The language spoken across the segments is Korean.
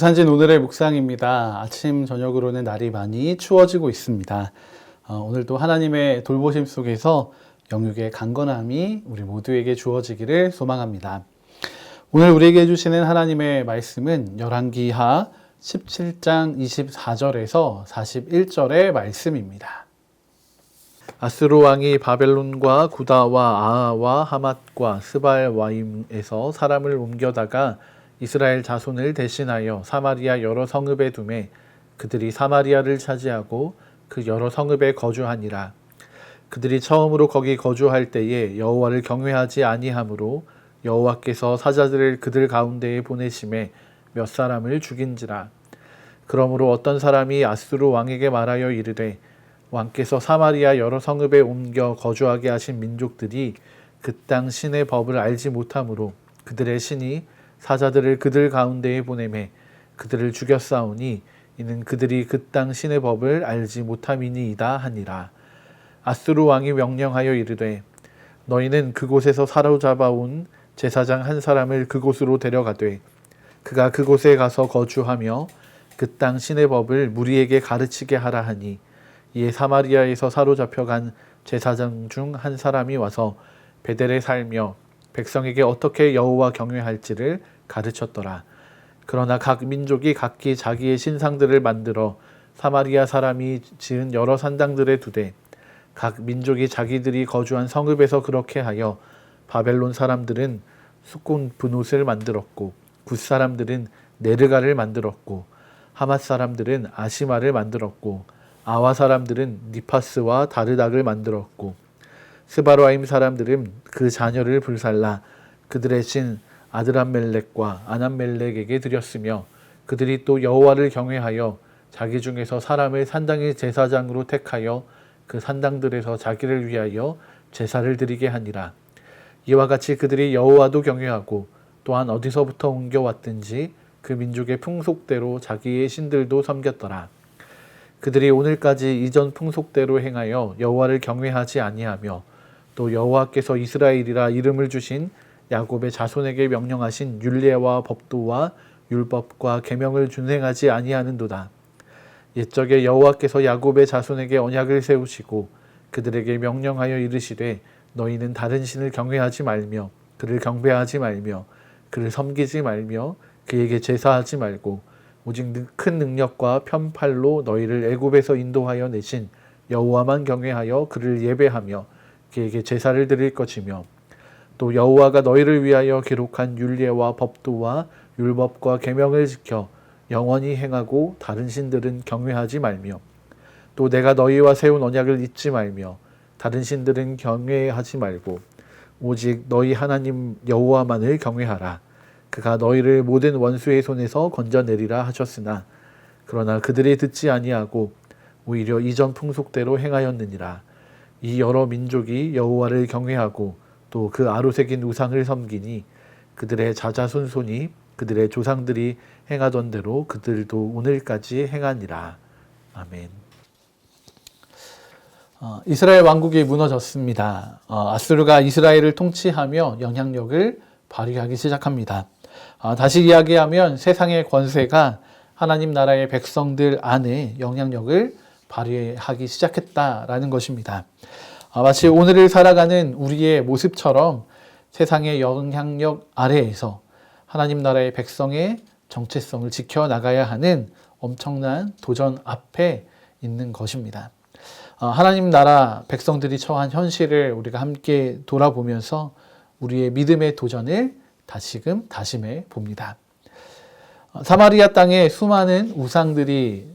부산진 오늘의 묵상입니다. 아침 저녁으로는 날이 많이 추워지고 있습니다. 어, 오늘도 하나님의 돌보심 속에서 영육의 강건함이 우리 모두에게 주어지기를 소망합니다. 오늘 우리에게 주시는 하나님의 말씀은 열왕기하 17장 24절에서 41절의 말씀입니다. 아스로 왕이 바벨론과 구다와 아하와 하맛과 스발 와임에서 사람을 옮겨다가 이스라엘 자손을 대신하여 사마리아 여러 성읍에 두매 그들이 사마리아를 차지하고 그 여러 성읍에 거주하니라. 그들이 처음으로 거기 거주할 때에 여호와를 경외하지 아니하므로 여호와께서 사자들을 그들 가운데에 보내심에 몇 사람을 죽인지라. 그러므로 어떤 사람이 아스루 왕에게 말하여 이르되 왕께서 사마리아 여러 성읍에 옮겨 거주하게 하신 민족들이 그 땅 신의 법을 알지 못하므로 그들의 신이 사자들을 그들 가운데에 보내매 그들을 죽였사오니 이는 그들이 그 땅 신의 법을 알지 못함이니이다 하니라. 아스루 왕이 명령하여 이르되 너희는 그곳에서 사로잡아 온 제사장 한 사람을 그곳으로 데려가되 그가 그곳에 가서 거주하며 그 땅 신의 법을 무리에게 가르치게 하라 하니 이에 사마리아에서 사로잡혀 간 제사장 중 한 사람이 와서 베델에 살며 백성에게 어떻게 여호와 경외할지를 가르쳤더라. 그러나 각 민족이 각기 자기의 신상들을 만들어 사마리아 사람이 지은 여러 산당들에 두되 각 민족이 자기들이 거주한 성읍에서 그렇게 하여 바벨론 사람들은 수콘 분옷을 만들었고 굿 사람들은 네르가를 만들었고 하맛 사람들은 아시마를 만들었고 아와 사람들은 니파스와 다르닥을 만들었고 스바로아임 사람들은 그 자녀를 불살라 그들의 신 아드람멜렉과 아남멜렉에게 드렸으며 그들이 또 여호와를 경외하여 자기 중에서 사람을 산당의 제사장으로 택하여 그 산당들에서 자기를 위하여 제사를 드리게 하니라. 이와 같이 그들이 여호와도 경외하고 또한 어디서부터 옮겨왔든지 그 민족의 풍속대로 자기의 신들도 섬겼더라. 그들이 오늘까지 이전 풍속대로 행하여 여호와를 경외하지 아니하며 또 여호와께서 이스라엘이라 이름을 주신 야곱의 자손에게 명령하신 율례와 법도와 율법과 계명을 준행하지 아니하는도다. 옛적에 여호와께서 야곱의 자손에게 언약을 세우시고 그들에게 명령하여 이르시되 너희는 다른 신을 경외하지 말며 그를 경배하지 말며 그를 섬기지 말며 그에게 제사하지 말고 오직 큰 능력과 편팔로 너희를 애굽에서 인도하여 내신 여호와만 경외하여 그를 예배하며 그에게 제사를 드릴 것이며 또 여호와가 너희를 위하여 기록한 율례와 법도와 율법과 계명을 지켜 영원히 행하고 다른 신들은 경외하지 말며 또 내가 너희와 세운 언약을 잊지 말며 다른 신들은 경외하지 말고 오직 너희 하나님 여호와만을 경외하라. 그가 너희를 모든 원수의 손에서 건져내리라 하셨으나 그러나 그들이 듣지 아니하고 오히려 이전 풍속대로 행하였느니라. 이 여러 민족이 여호와를 경외하고 또 그 아로 새긴 우상을 섬기니 그들의 자자손손이 그들의 조상들이 행하던 대로 그들도 오늘까지 행하니라. 아멘. 어, 이스라엘 왕국이 무너졌습니다. 어, 아수르가 이스라엘을 통치하며 영향력을 발휘하기 시작합니다. 어, 다시 이야기하면 세상의 권세가 하나님 나라의 백성들 안에 영향력을 발휘하기 시작했다라는 것입니다. 아, 마치 오늘을 살아가는 우리의 모습처럼 세상의 영향력 아래에서 하나님 나라의 백성의 정체성을 지켜나가야 하는 엄청난 도전 앞에 있는 것입니다. 아, 하나님 나라 백성들이 처한 현실을 우리가 함께 돌아보면서 우리의 믿음의 도전을 다시금 다짐해 봅니다. 아, 사마리아 땅에 수많은 우상들이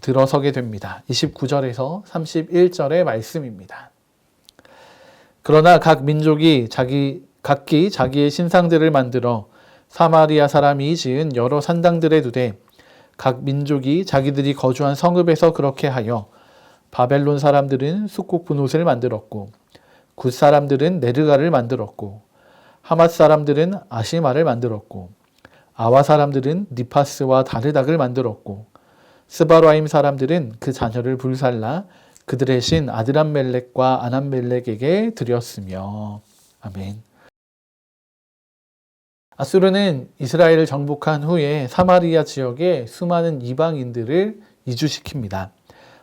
들어서게 됩니다. 29절에서 31절의 말씀입니다. 그러나 각 민족이 자기 각기 자기의 신상들을 만들어 사마리아 사람이 지은 여러 산당들에 두되 각 민족이 자기들이 거주한 성읍에서 그렇게 하여 바벨론 사람들은 수국 분옷을 만들었고 굿 사람들은 네르가를 만들었고 하맛 사람들은 아시마를 만들었고 아와 사람들은 니파스와 다르닥을 만들었고 스바라임 사람들은 그 자녀를 불살라 그들의 신 아드람멜렉과 아남멜렉에게 드렸으며 아멘. 아수르는 이스라엘을 정복한 후에 사마리아 지역에 수많은 이방인들을 이주시킵니다.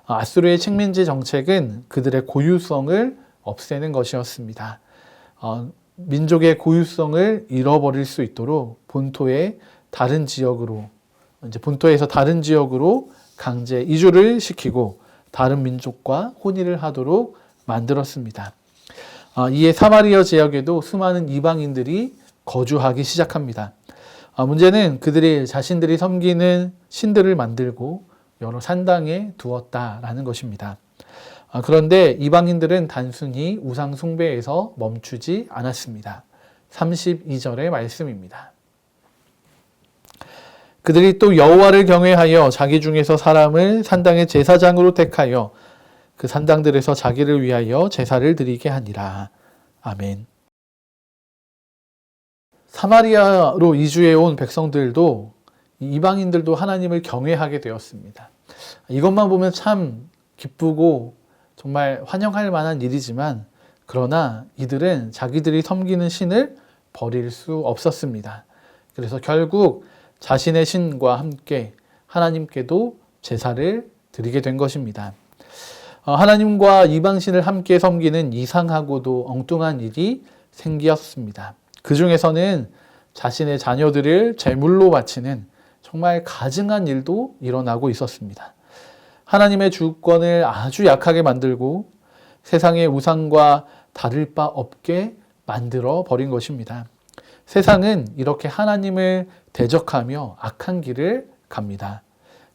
아수르의 식민지 정책은 그들의 고유성을 없애는 것이었습니다. 어, 민족의 고유성을 잃어버릴 수 있도록 본토의 다른 지역으로 이제 본토에서 다른 지역으로 강제 이주를 시키고 다른 민족과 혼인을 하도록 만들었습니다. 어, 이에 사마리아 지역에도 수많은 이방인들이 거주하기 시작합니다. 어, 문제는 그들이 자신들이 섬기는 신들을 만들고 여러 산당에 두었다라는 것입니다. 아, 그런데 이방인들은 단순히 우상 숭배에서 멈추지 않았습니다. 32절의 말씀입니다. 그들이 또 여호와를 경외하여 자기 중에서 사람을 산당의 제사장으로 택하여 그 산당들에서 자기를 위하여 제사를 드리게 하니라. 아멘. 사마리아로 이주해 온 백성들도 이방인들도 하나님을 경외하게 되었습니다. 이것만 보면 참 기쁘고 정말 환영할 만한 일이지만 그러나 이들은 자기들이 섬기는 신을 버릴 수 없었습니다. 그래서 결국 자신의 신과 함께 하나님께도 제사를 드리게 된 것입니다. 어, 하나님과 이방신을 함께 섬기는 이상하고도 엉뚱한 일이 생기었습니다. 그 중에서는 자신의 자녀들을 제물로 바치는 정말 가증한 일도 일어나고 있었습니다. 하나님의 주권을 아주 약하게 만들고 세상의 우상과 다를 바 없게 만들어 버린 것입니다. 세상은 이렇게 하나님을 대적하며 악한 길을 갑니다.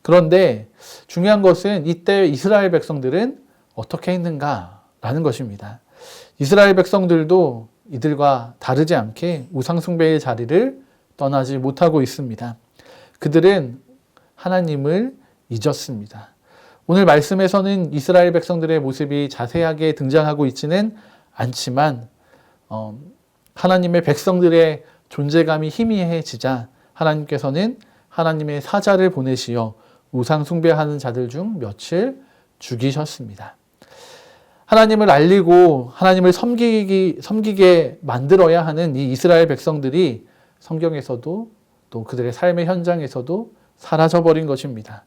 그런데 중요한 것은 이때 이스라엘 백성들은 어떻게 했는가라는 것입니다. 이스라엘 백성들도 이들과 다르지 않게 우상숭배의 자리를 떠나지 못하고 있습니다. 그들은 하나님을 잊었습니다. 오늘 말씀에서는 이스라엘 백성들의 모습이 자세하게 등장하고 있지는 않지만 어, 하나님의 백성들의 존재감이 희미해지자 하나님께서는 하나님의 사자를 보내시어 우상 숭배하는 자들 중 며칠 죽이셨습니다. 하나님을 알리고 하나님을 섬기기, 섬기게 만들어야 하는 이 이스라엘 백성들이 성경에서도 또 그들의 삶의 현장에서도 사라져버린 것입니다.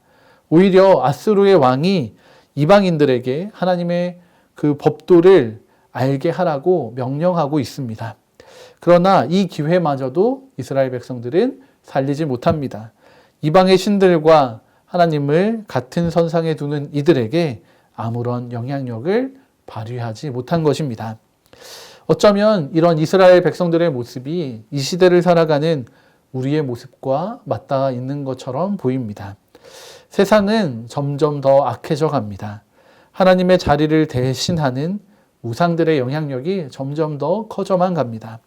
오히려 아스루의 왕이 이방인들에게 하나님의 그 법도를 알게 하라고 명령하고 있습니다. 그러나 이 기회마저도 이스라엘 백성들은 살리지 못합니다. 이방의 신들과 하나님을 같은 선상에 두는 이들에게 아무런 영향력을 발휘하지 못한 것입니다. 어쩌면 이런 이스라엘 백성들의 모습이 이 시대를 살아가는 우리의 모습과 맞닿아 있는 것처럼 보입니다. 세상은 점점 더 악해져 갑니다. 하나님의 자리를 대신하는 우상들의 영향력이 점점 더 커져만 갑니다.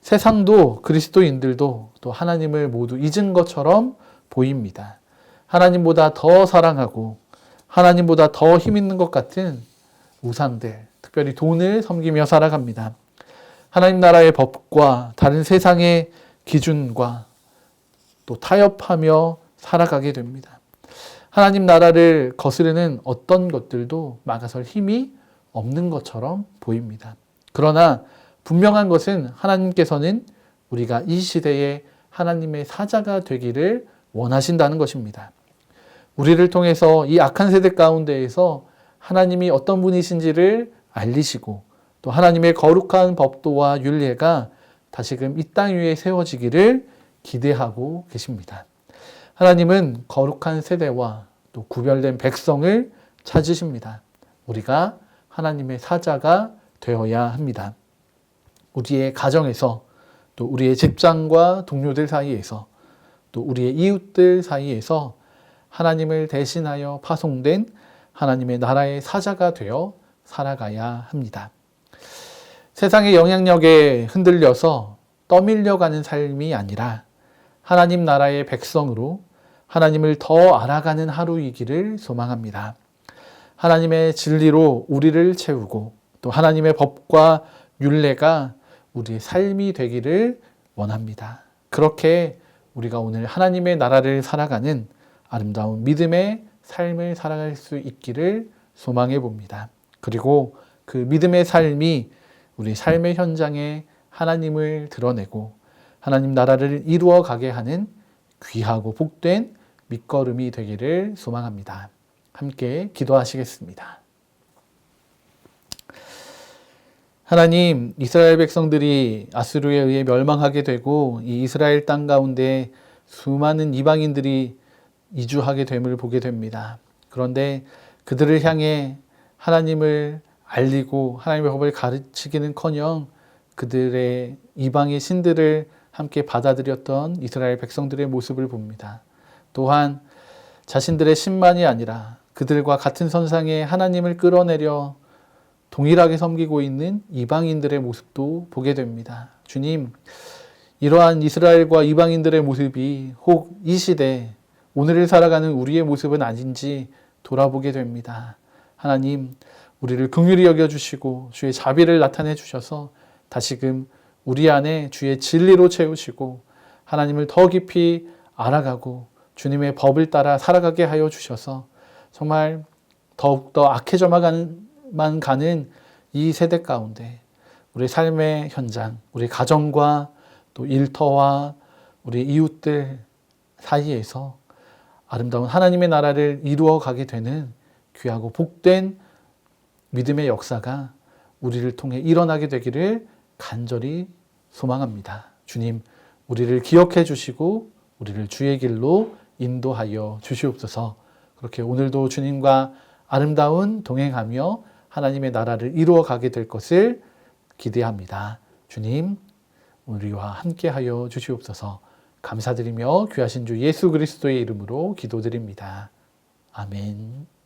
세상도 그리스도인들도 또 하나님을 모두 잊은 것처럼 보입니다. 하나님보다 더 사랑하고 하나님보다 더 힘 있는 것 같은 우상들, 특별히 돈을 섬기며 살아갑니다. 하나님 나라의 법과 다른 세상의 기준과 또 타협하며 살아가게 됩니다. 하나님 나라를 거스르는 어떤 것들도 막아설 힘이 없는 것처럼 보입니다. 그러나 분명한 것은 하나님께서는 우리가 이 시대에 하나님의 사자가 되기를 원하신다는 것입니다. 우리를 통해서 이 악한 세대 가운데에서 하나님이 어떤 분이신지를 알리시고 또 하나님의 거룩한 법도와 윤례가 다시금 이 땅 위에 세워지기를 기대하고 계십니다. 하나님은 거룩한 세대와 또 구별된 백성을 찾으십니다. 우리가 하나님의 사자가 되어야 합니다. 우리의 가정에서 또 우리의 직장과 동료들 사이에서 또 우리의 이웃들 사이에서 하나님을 대신하여 파송된 하나님의 나라의 사자가 되어 살아가야 합니다. 세상의 영향력에 흔들려서 떠밀려가는 삶이 아니라 하나님 나라의 백성으로 하나님을 더 알아가는 하루이기를 소망합니다. 하나님의 진리로 우리를 채우고 또 하나님의 법과 윤례가 우리의 삶이 되기를 원합니다. 그렇게 우리가 오늘 하나님의 나라를 살아가는 아름다운 믿음의 삶을 살아갈 수 있기를 소망해 봅니다. 그리고 그 믿음의 삶이 우리 삶의 현장에 하나님을 드러내고 하나님 나라를 이루어 가게 하는 귀하고 복된 밑거름이 되기를 소망합니다. 함께 기도하시겠습니다. 하나님, 이스라엘 백성들이 아수르에 의해 멸망하게 되고 이 이스라엘 땅 가운데 수많은 이방인들이 이주하게 됨을 보게 됩니다. 그런데 그들을 향해 하나님을 알리고 하나님의 법을 가르치기는커녕 그들의 이방의 신들을 함께 받아들였던 이스라엘 백성들의 모습을 봅니다. 또한 자신들의 신만이 아니라 그들과 같은 선상에 하나님을 끌어내려 동일하게 섬기고 있는 이방인들의 모습도 보게 됩니다. 주님, 이러한 이스라엘과 이방인들의 모습이 혹 이 시대, 오늘을 살아가는 우리의 모습은 아닌지 돌아보게 됩니다. 하나님, 우리를 긍휼히 여겨주시고 주의 자비를 나타내 주셔서 다시금 우리 안에 주의 진리로 채우시고 하나님을 더 깊이 알아가고 주님의 법을 따라 살아가게 하여 주셔서 정말 더욱더 악해져 만 가는 이 세대 가운데 우리 삶의 현장, 우리 가정과 또 일터와 우리 이웃들 사이에서 아름다운 하나님의 나라를 이루어 가게 되는 귀하고 복된 믿음의 역사가 우리를 통해 일어나게 되기를 간절히 소망합니다. 주님, 우리를 기억해 주시고 우리를 주의 길로 인도하여 주시옵소서. 그렇게 오늘도 주님과 아름다운 동행하며 하나님의 나라를 이루어 가게 될 것을 기대합니다. 주님, 우리와 함께 하여 주시옵소서. 감사드리며 귀하신 주 예수 그리스도의 이름으로 기도드립니다. 아멘.